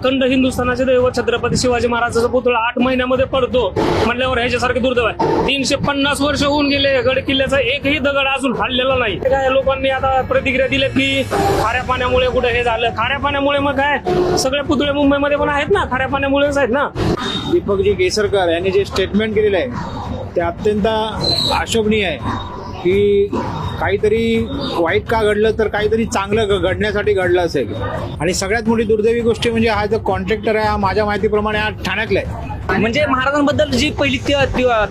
अखंड हिंदुस्थानाचे दैवत छत्रपती शिवाजी महाराजाचा पुतळा आठ महिन्यामध्ये पडतो म्हणल्यावर ह्याच्यासारखे दुर्दैव आहे. तीनशे पन्नास वर्ष होऊन गेले गड किल्ल्याचा एकही दगड अजून फाडलेला नाही. काय लोकांनी आता प्रतिक्रिया दिल्या की खाऱ्या पाण्यामुळे कुठे हे झालं? खाऱ्या पाण्यामुळे मग काय? सगळे पुतळे मुंबईमध्ये पण आहेत ना खाऱ्या पाण्यामुळेच आहेत ना. दीपकजी केसरकर यांनी जे स्टेटमेंट केलेलं आहे ते अत्यंत अशोभनीय आहे. की काहीतरी वाईट का घडलं तर काहीतरी चांगलं घ- घडण्यासाठी घडलं असेल. आणि सगळ्यात मोठी दुर्दैवी गोष्ट म्हणजे हा जो कॉन्ट्रॅक्टर आहे हा माझ्या माहितीप्रमाणे हा ठाण्यातला आहे. म्हणजे महाराजांबद्दल जी पहिली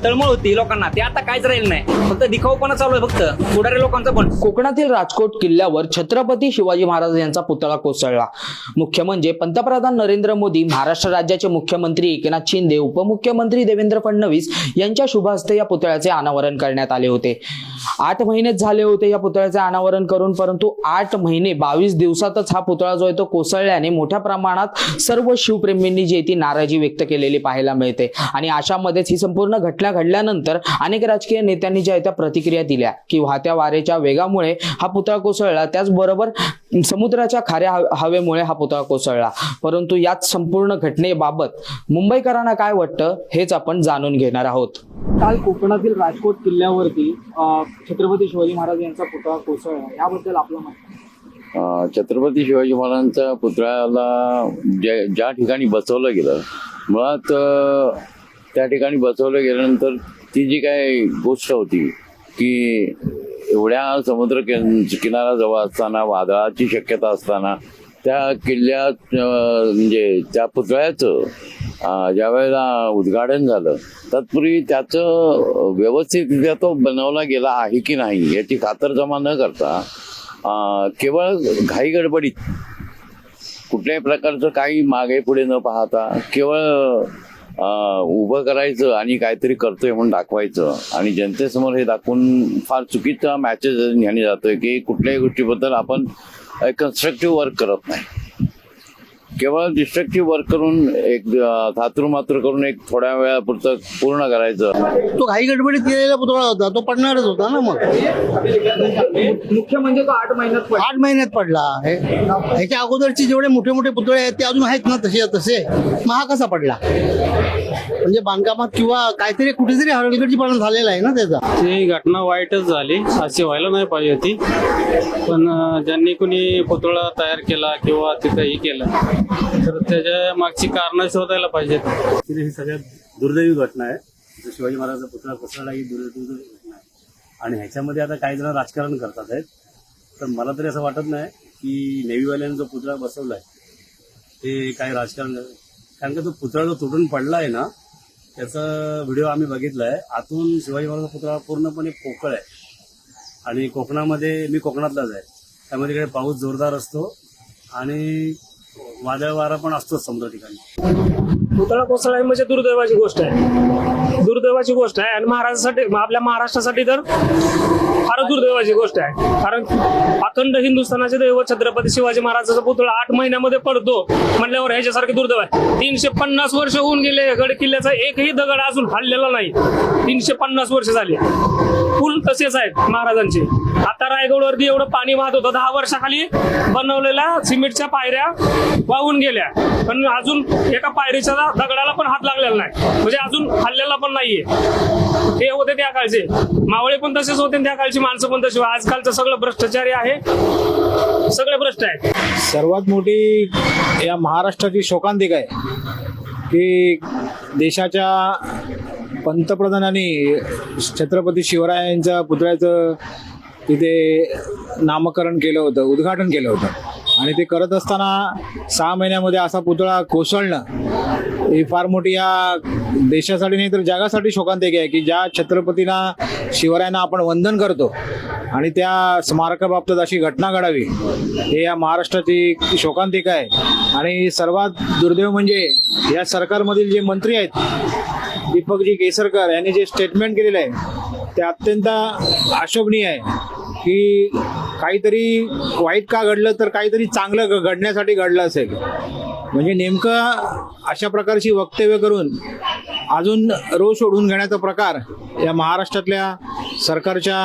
तळमळ होती लोकांना ते आता काहीच राहील नाही. फक्त दिखाऊपणा चालू आहे फक्त पुढारी लोकांचं पण. कोकणातील राजकोट किल्ल्यावर छत्रपती शिवाजी महाराज यांचा पुतळा कोसळला. मुख्य म्हणजे पंतप्रधान नरेंद्र मोदी महाराष्ट्र राज्याचे मुख्यमंत्री एकनाथ शिंदे उपमुख्यमंत्री देवेंद्र फडणवीस यांच्या शुभ हस्ते या पुतळ्याचे अनावरण करण्यात आले होते. आठ महिनेच झाले होते या पुतळ्याचे अनावरण करून परंतु आठ महिने बावीस दिवसातच हा पुतळा जो आहे तो कोसळल्याने मोठ्या प्रमाणात सर्व शिवप्रेमींनी जी ती नाराजी व्यक्त केलेली पाहायला मिळते. आणि अशामध्येच ही संपूर्ण घटना घडल्यानंतर अनेक राजकीय नेत्यांनी ज्या आहेत त्या प्रतिक्रिया दिल्या की वाहत्या वारेच्या वेगामुळे हा पुतळा कोसळला त्याचबरोबर समुद्राच्या खाऱ्या हवे- हवेमुळे हा पुतळा कोसळला. परंतु याच संपूर्ण घटनेबाबत मुंबईकरांना काय वाटतं हेच आपण जाणून घेणार आहोत. काल कोकणातील राजकोट किल्ल्यावरती छत्रपती शिवाजी महाराज यांचा पुतळा कोसळला. याबद्दल आपलं मत? छत्रपती शिवाजी महाराजांच्या पुतळ्याला ज्या ज्या ठिकाणी बसवलं गेलं मुळात त्या ठिकाणी बसवलं गेल्यानंतर ती जी काय गोष्ट होती की एवढ्या समुद्र किन- जवळ असताना वादळाची शक्यता असताना त्या किल्ल्यात म्हणजे त्या पुतळ्याचं ज्यावेळेला ज्या वेळेला उद्घाटन झालं तत्पूर्वी त्याचं व्यवस्थितरित्या तो बनवला गेला आहे की नाही याची खातरजमा न करता केवळ घाई गडबडीत कुठल्याही प्रकारचं काही मागे पुढे न पाहता केवळ उभं करायचं आणि काहीतरी करतोय म्हणून दाखवायचं. आणि जनतेसमोर हे दाखवून फार चुकीचा मॅचेस ह्याने जातोय की कुठल्याही गोष्टीबद्दल आपण कन्स्ट्रक्टिव्ह वर्क करत नाही. केवळ डिस्ट्रक्टिव्ह वर्क करून एक अ, थातूरमातूर करून एक थोड्या वेळापुरतं पूर्ण करायचं. तो घाई गडबडीत केलेला पुतळा होता तो पडणारच होता ना मग? मुख्य म्हणजे तो आठ महिन्यात आठ महिन्यात पडला. हे- ह्याच्या अगोदरचे जेवढे मोठे मोठे पुतळे आहेत ते अजून आहेत ना तसे तसे? मग हा कसा पडला? म्हणजे बांधकामात किंवा काहीतरी कुठेतरी हलगर्जीपणा झालेला आहे ना त्याचा? ती घटना वाईटच झाली. अशी व्हायला नाही पाहिजे होती. पण अं, ज्यांनी कुणी पुतळा तयार केला किंवा तिथं हे केलं तर त्याच्या मागची कारणं शोधायला पाहिजेत. ऍक्च्युली ही सगळ्यात दुर्दैवी घटना आहे. जो शिवाजी महाराजांचा पुतळा कोसळला ही दुर्- दुर्दैवी घटना आहे. आणि ह्याच्यामध्ये आता काही जण राजकारण करतात आहेत. तर मला तरी असं वाटत नाही की नेव्हीवाल्याने जो पुतळा बसवला आहे ते काही राजकारण कारण का तो पुतळा जो तुटून पडला आहे ना त्याचा व्हिडिओ आम्ही बघितला आहे आतून शिवाजी महाराजांचा पुतळा पूर्णपणे पोकळ आहे. आणि कोकणामध्ये मी कोकणातलाच आहे. त्यामध्ये इकडे पाऊस जोरदार असतो. आणि वादळ वारा पण असतोच समुद्र ठिकाणी. पुतळा कोसळा ही म्हणजे दुर्दैवाची गोष्ट आहे. दुर्दैवाची गोष्ट आहे. आणि महाराष्ट्रासाठी आपल्या महाराष्ट्रासाठी तर फार दुर्दैवाची गोष्ट आहे. कारण अखंड हिंदुस्थानाचे दैवत छत्रपती शिवाजी महाराजाचा पुतळा आठ महिन्यामध्ये पडतो. म्हणल्यावर ह्याच्यासारखे दुर्दैव आहे. तीनशे पन्नास वर्ष होऊन गेले. गड किल्ल्याचा एकही दगड अजून हल्लेला नाही. तीनशे पन्नास वर्ष झाली. पूल तसेच आहेत महाराजांचे. आता रायगडवरती एवढं पाणी वाहत होतं. दहा वर्षाखाली बनवलेल्या सिमेंटच्या पायऱ्या वाहून गेल्या. पण अजून एका पायरीच्या दगडाला पण हात लागलेला नाही. म्हणजे अजून हल्लेला पण नाहीये. ते होते त्या काळचे. मावळे पण तसेच होते आणि त्या काळचे. माणसं पण तशी आजकालचं सगळं भ्रष्टाचारी आहे. सगळे भ्रष्ट आहे. सर्वात मोठी या महाराष्ट्राची शोकांतिका आहे की देशाच्या पंतप्रधानांनी छत्रपती शिवरायांच्या पुतळ्याचं तिथे नामकरण केलं होतं उद्घाटन केलं होतं. आणि ते करत असताना सहा महिन्यामध्ये असा पुतळा कोसळणं ही फार मोठी या देशासाठी नाही तर जगासाठी शोकांतिका आहे की ज्या छत्रपतीला शिवरायांना आपण वंदन करतो आणि त्या स्मारकाबाबतीत अशी घटना घडावी हे या महाराष्ट्राची शोकांतिका आहे. आणि सर्वात दुर्दैव म्हणजे या सरकारमधील जे मंत्री आहेत दीपकजी केसरकर यांनी जे स्टेटमेंट केलेलं आहे ते अत्यंत अशोभनीय आहे की काहीतरी वाईट का घडलं तर काहीतरी चांगलं घ- घडण्यासाठी घडलं असेल. म्हणजे नेमकं अशा प्रकारची वक्तव्य करून अजून रोष ओढून घेण्याचा प्रकार या महाराष्ट्रातल्या सरकारच्या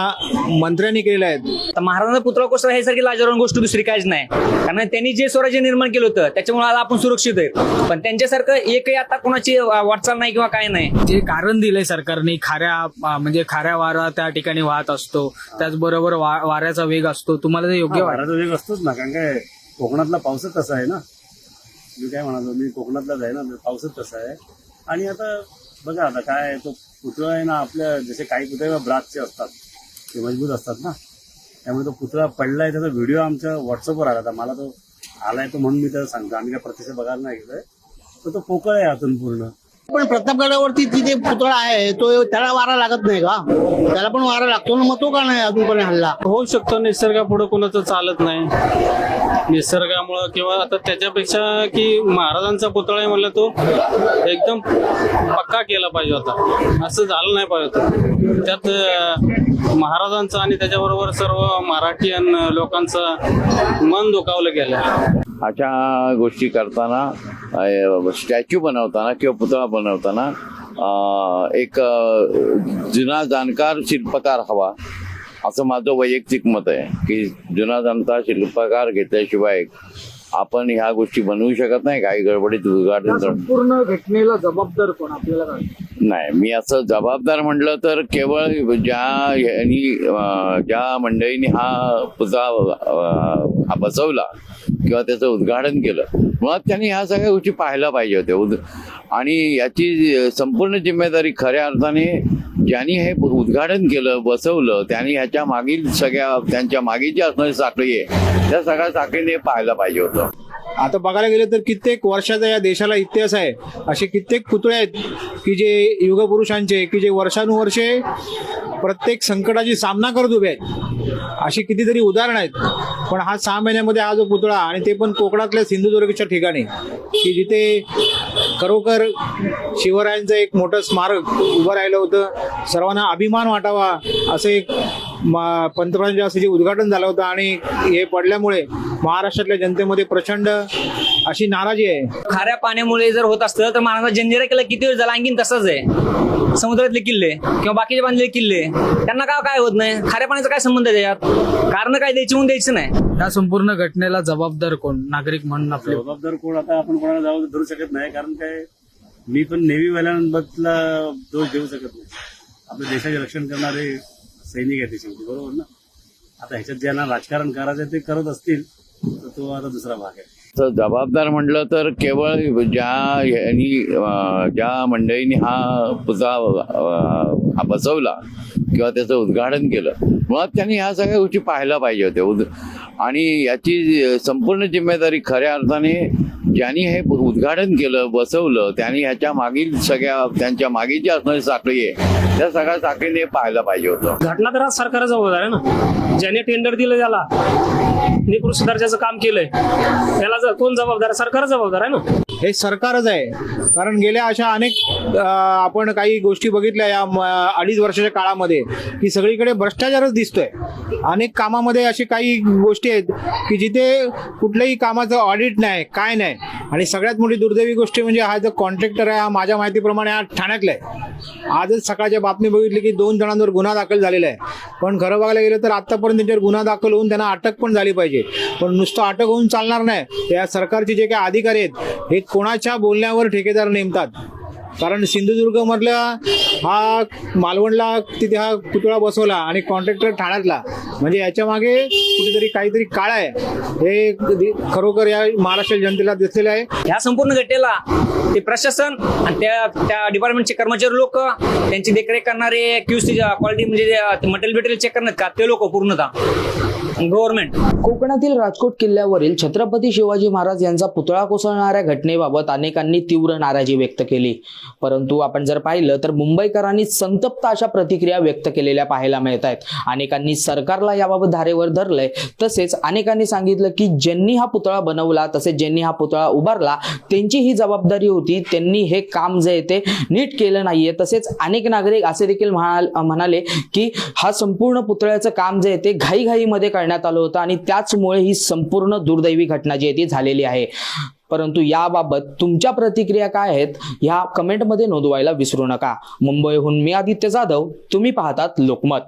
मंत्र्यांनी केलेल्या आहेत तर महाराजांचा पुतळा कोसळला हे सारखी लाजवान गोष्ट दुसरी काहीच नाही. कारण त्यांनी जे स्वराज्य निर्माण केलं होतं त्याच्यामुळे आज आपण सुरक्षित आहे पण त्यांच्यासारखं एकही आता कोणाची वाटचाल नाही किंवा काय नाही. ते कारण दिलंय सरकारने खाऱ्या म्हणजे खाऱ्या वारा त्या ठिकाणी वाहत असतो त्याचबरोबर वाऱ्याचा वेग असतो. तुम्हाला ते योग्य वाटतं? वाऱ्याचा वेग असतोच ना कारण काय कोकणातला पावसच तसा आहे ना. मी काय म्हणालो मी कोकणातलाच आहे ना तर पावसच तसा आहे. आणि आता बघा आता काय आहे, तो पुतळा आहे ना आपल्या जसे काही पुतळे ब्रासचे असतात. ते मजबूत असतात ना. त्यामुळे तो पुतळा पडलाय त्याचा व्हिडिओ आमच्या व्हॉट्सअपवर आला होता. मला तो आलाय तो म्हणून मी त्याला सांगतो. आम्ही काय प्रत्यक्ष बघायला नाही गेलोय. तर तो पोकळ आहे आतून पूर्ण. पण प्रतापगडावरती तिथे पुतळा आहे तो त्याला वारा लागत नाही का? त्याला पण वारा लागतो ना मग तो का नाही अजूनपर्यंत हल्ला? होऊ शकतो निसर्गापुढे कोणाचं चालत नाही. निसर्गामुळं किंवा आता त्याच्यापेक्षा की महाराजांचा पुतळा आहे म्हणलं तो एकदम पक्का केला पाहिजे होता. असं झालं नाही पाहिजे होतं. त्यात महाराजांचं आणि त्याच्याबरोबर सर्व मराठीयन लोकांचं मन दुखावलं गेलं. अशा गोष्टी करताना स्टॅच्यू बनवताना किंवा पुतळा बनवताना एक जुना जाणकार शिल्पकार हवा असं माझं वैयक्तिक मत आहे की जुना जाणता शिल्पकार घेतल्याशिवाय आपण ह्या गोष्टी बनवू शकत नाही काही गडबडीत उद्घाटन संपूर्ण घटनेला जबाबदार कोण आपल्याला? नाही मी असं जबाबदार म्हटलं तर केवळ ज्या ज्या मंडळींनी हा पुतळा बसवला किंवा त्याचं उद्घाटन केलं. मुळात त्यांनी ह्या सगळ्या गोष्टी पाहायला पाहिजे होत्या. उद आणि याची संपूर्ण जिम्मेदारी खऱ्या अर्थाने ज्यांनी हे उद्घाटन केलं बसवलं त्यांनी ह्याच्या मागील सगळ्या त्यांच्या मागीची जी असणारी साखळी आहे त्या सगळ्या साखळीने पाहायला पाहिजे होतं. आता बघायला गेलं तर कित्येक वर्षाचा या देशाला इतिहास आहे. असे कित्येक पुतळे आहेत की जे युगपुरुषांचे की जे वर्षानुवर्षे प्रत्येक संकटाची सामना करत उभे आहेत. अशी कितीतरी उदाहरणं आहेत. पण हा सहा महिन्यामध्ये हा जो पुतळा आणि ते पण कोकणातल्या सिंधुदुर्गच्या ठिकाणी की जिथे खरोखर शिवरायांचं एक मोठं स्मारक उभं राहिलं होतं सर्वांना अभिमान वाटावा असं एक मा- पंतप्रधानांच्या असं जे उद्घाटन झालं होतं आणि हे पडल्यामुळे महाराष्ट्रातल्या जनतेमध्ये प्रचंड अशी नाराजी आहे. खाऱ्या पाण्यामुळे जर होत असतं तर महाराजा जंजिरा केला किती वेळ झाला? आणखीन तसंच आहे. समुद्रातले किल्ले किंवा बाकीचे बांधलेले किल्ले त्यांना का काय होत नाही? खाऱ्या पाण्याचा काय संबंध आहे त्याच्यात कारण काय द्यायची म्हणून द्यायचं नाही. या संपूर्ण घटनेला जबाबदार कोण? नागरिक म्हणून आपले. जबाबदार कोण? आता आपण कोणाला जाऊ धरू शकत नाही कारण काय? मी पण नेव्हीवाल्यांबद्दला दोष देऊ शकत नाही. आपल्या देशाचे रक्षण करणारे सैनिक आहेत ते शेवटी बरोबर ना? आता ह्याच्यात ज्यांना राजकारण करायचं ते करत असतील तर तो आता दुसरा भाग आहे. तर जबाबदार म्हटलं तर केवळ ज्या ह्यांनी अं, ज्या मंडळींनी हा पुतळा अं, हा बसवला किंवा त्याचं उद्घाटन केलं मुळात त्यांनी ह्या सगळ्या गोष्टी पाहायला पाहिजे होत्या. उद आणि याची संपूर्ण जिम्मेदारी खऱ्या अर्थाने ज्यांनी हे उद्घाटन केलं बसवलं त्यांनी ह्याच्या मागील सगळ्या त्यांच्या मागील जी असणारी साखळी आहे त्या सगळ्या साखळीने पाहायला पाहिजे होतं. घटना तर आज सरकार जबाबदार आहे ना? ज्याने टेंडर दिलं त्याला. निकृष्ट दर्जाचं काम केलंय. त्याला जर कोण जबाबदार? सरकार जबाबदार आहे ना? हे सरकारच आहे. कारण गेल्या अशा अनेक आपण काही गोष्टी बघितल्या या म- अडीच वर्षाच्या काळामध्ये की सगळीकडे भ्रष्टाचारच दिसतोय. अनेक कामामध्ये अशी काही गोष्टी आहेत की जिथे कुठल्याही कामाचं ऑडिट नाही काय नाही. आणि सगळ्यात मोठी दुर्दैवी गोष्ट म्हणजे हा जो कॉन्ट्रॅक्टर आहे हा माझ्या माहितीप्रमाणे हा ठाण्यातला आहे. आजच सकाळच्या बातमी बघितली की दोन जणांवर गुन्हा दाखल झालेला आहे. पण खरं बघायला गेलं तर आतापर्यंत त्यांच्यावर गुन्हा दाखल होऊन त्यांना अटक पण झाली पाहिजे. पण नुसतं अटक होऊन चालणार नाही. या सरकारचे जे काही अधिकारी आहेत हे कोणाच्या बोलण्यावर ठेकेदार नेमतात? कारण सिंधुदुर्ग मधला हा मालवणला तिथे हा पुतळा बसवला आणि कॉन्ट्रॅक्टर ठाण्यातला. म्हणजे याच्या मागे कुठेतरी काहीतरी काळ आहे. हे खरोखर या महाराष्ट्र जनतेला दिसलेलं आहे. ह्या संपूर्ण घटनेला ते प्रशासन आणि त्या त्या डिपार्टमेंटचे कर्मचारी लोक त्यांची देखरेख करणारे क्यूसी क्वालिटी म्हणजे मटेरियल बिटेरियल चेक करणार का ते लोक पूर्णतः. गव्हर्नमेंट. कोकणातील राजकोट किल्ल्यावरील छत्रपती शिवाजी महाराज यांचा पुतळा कोसळणाऱ्या घटनेबाबत अनेकांनी तीव्र नाराजी व्यक्त केली. परंतु आपण जर पाहिलं तर मुंबईकरांनी संतप्त अशा प्रतिक्रिया व्यक्त केलेल्या पाहायला मिळत आहेत. अनेकांनी सरकारला याबाबत धारेवर धरलंय. तसेच अनेकांनी सांगितलं की ज्यांनी हा पुतळा बनवला तसेच ज्यांनी हा पुतळा उभारला त्यांची ही जबाबदारी होती त्यांनी हे काम जे आहे ते नीट केलं नाहीये. तसेच अनेक नागरिक असे देखील म्हणाले की हा संपूर्ण पुतळ्याचं काम जे आहे ते घाईघाईमध्ये करण्यात आलं होतं आणि त्याचमुळे ही संपूर्ण दुर्दैवी घटना जी आहे ती झालेली आहे. परंतु याबाबत तुमच्या प्रतिक्रिया काय आहेत ह्या कमेंटमध्ये नोंदवायला विसरू नका. मुंबईहून मी आदित्य जाधव तुम्ही पाहतात लोकमत.